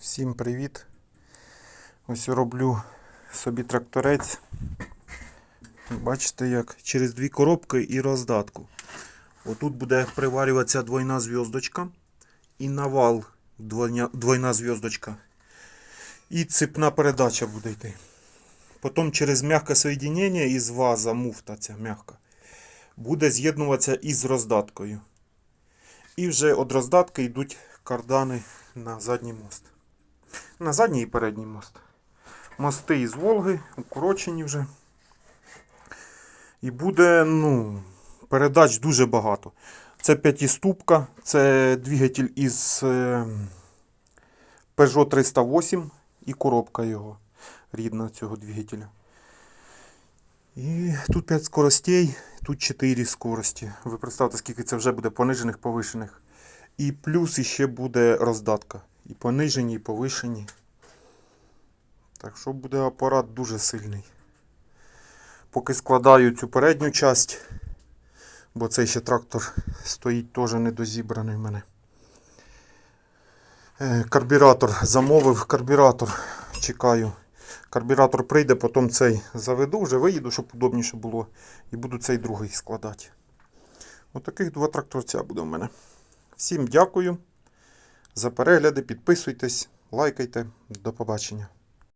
Всім привіт! Ось роблю собі тракторець. Бачите, як через дві коробки і роздатку. Отут буде приварюватися двойна зв'язочка і навал двойна зв'язочка. І цепна передача буде йти. Потім через м'яке соєдинення із ваза, муфта ця м'яка, буде з'єднуватися із роздаткою. І вже від роздатки йдуть кардани на задній мост. На задній і передній мост. Мости із Волги, укорочені вже. І буде, ну, передач дуже багато. Це п'ятиступка, це двигатель із е, Peugeot 308 і коробка його рідна цього двигателя. І тут 5 скоростей, тут 4 скорості. Ви представте, скільки це вже буде понижених, повишених. І плюс іще буде роздатка. І понижені, і повишені. Так що буде апарат дуже сильний. Поки складаю цю передню часть, бо цей ще трактор стоїть теж недозібраний в мене. Е, Карбюратор замовив, карбюратор чекаю. Карбюратор прийде, потім цей заведу, вже виїду, щоб удобніше було. І буду цей другий складати. Отаких два тракторця буде в мене. Всім дякую за перегляди, підписуйтесь, лайкайте. До побачення.